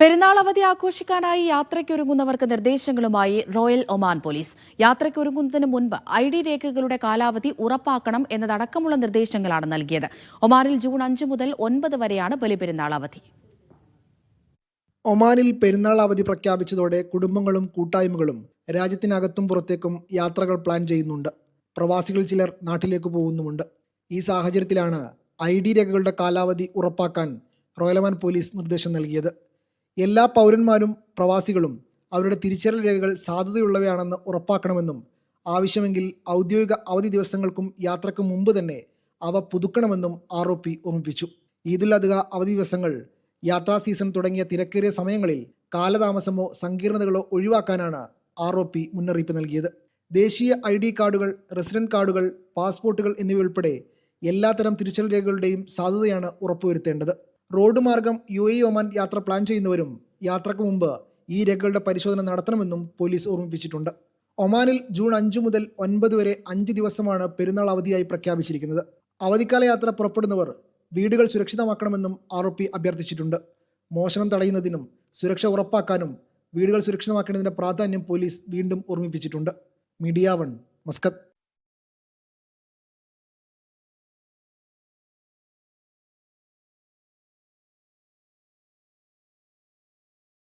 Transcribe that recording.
പെരുന്നാൾ അവധി ആഘോഷിക്കാനായി യാത്രയ്ക്കൊരുങ്ങുന്നവർക്ക് നിർദ്ദേശങ്ങളുമായി റോയൽ ഒമാൻ പോലീസ്. യാത്രയ്ക്കൊരുങ്ങുന്നതിന് മുൻപ് ഐ ഡി രേഖകളുടെ കാലാവധി ഉറപ്പാക്കണം എന്നതടക്കമുള്ള നിർദ്ദേശങ്ങളാണ് നൽകിയത്. ഒമാനിൽ ജൂൺ അഞ്ച് മുതൽ ഒൻപത് വരെയാണ് ബലിപെരുന്നാൾ അവധി ഒമാനിൽ പെരുന്നാൾ അവധി പ്രഖ്യാപിച്ചതോടെ കുടുംബങ്ങളും കൂട്ടായ്മകളും രാജ്യത്തിനകത്തും പുറത്തേക്കും യാത്രകൾ പ്ലാൻ ചെയ്യുന്നുണ്ട്. പ്രവാസികൾ ചിലർ നാട്ടിലേക്ക് പോകുന്നുമുണ്ട്. ഈ സാഹചര്യത്തിലാണ് ഐ ഡി രേഖകളുടെ കാലാവധി ഉറപ്പാക്കാൻ റോയലമാൻ പോലീസ് നിർദ്ദേശം നൽകിയത്. എല്ലാ പൗരന്മാരും പ്രവാസികളും അവരുടെ തിരിച്ചറിയൽ രേഖകൾ സാധുതയുള്ളവയാണെന്ന് ഉറപ്പാക്കണമെന്നും ആവശ്യമെങ്കിൽ ഔദ്യോഗിക അവധി ദിവസങ്ങൾക്കും യാത്രയ്ക്ക് മുമ്പ് തന്നെ അവ പുതുക്കണമെന്നും ആർ ഒ പി ഓർമ്മിപ്പിച്ചു. അദ്ഹ അവധി ദിവസങ്ങൾ യാത്രാ സീസൺ തുടങ്ങിയ തിരക്കേറിയ സമയങ്ങളിൽ കാലതാമസമോ സങ്കീർണതകളോ ഒഴിവാക്കാനാണ് ആർ ഒ പി മുന്നറിയിപ്പ് നൽകിയത്. ദേശീയ ഐ ഡി കാർഡുകൾ റെസിഡന്റ് കാർഡുകൾ പാസ്പോർട്ടുകൾ എന്നിവയുൾപ്പെടെ എല്ലാത്തരം തിരിച്ചറിയൽ രേഖകളുടെയും സാധുതയാണ് ഉറപ്പുവരുത്തേണ്ടത്. റോഡ് മാർഗം യു എ ഒമാൻ യാത്ര പ്ലാൻ ചെയ്യുന്നവരും യാത്രയ്ക്ക് മുമ്പ് ഈ രേഖകളുടെ പരിശോധന നടത്തണമെന്നും പോലീസ് ഓർമ്മിപ്പിച്ചിട്ടുണ്ട്. ഒമാനിൽ ജൂൺ അഞ്ച് മുതൽ ഒൻപത് വരെ അഞ്ച് ദിവസമാണ് പെരുന്നാൾ അവധിയായി പ്രഖ്യാപിച്ചിരിക്കുന്നത്. അവധിക്കാല യാത്ര പുറപ്പെടുന്നവർ വീടുകൾ സുരക്ഷിതമാക്കണമെന്നും ഒ അഭ്യർത്ഥിച്ചിട്ടുണ്ട്. മോഷണം തടയുന്നതിനും സുരക്ഷ ഉറപ്പാക്കാനും വീടുകൾ സുരക്ഷിതമാക്കേണ്ടതിന്റെ പ്രാധാന്യം പോലീസ് വീണ്ടും ഓർമ്മിപ്പിച്ചിട്ടുണ്ട്. Media one Muscat.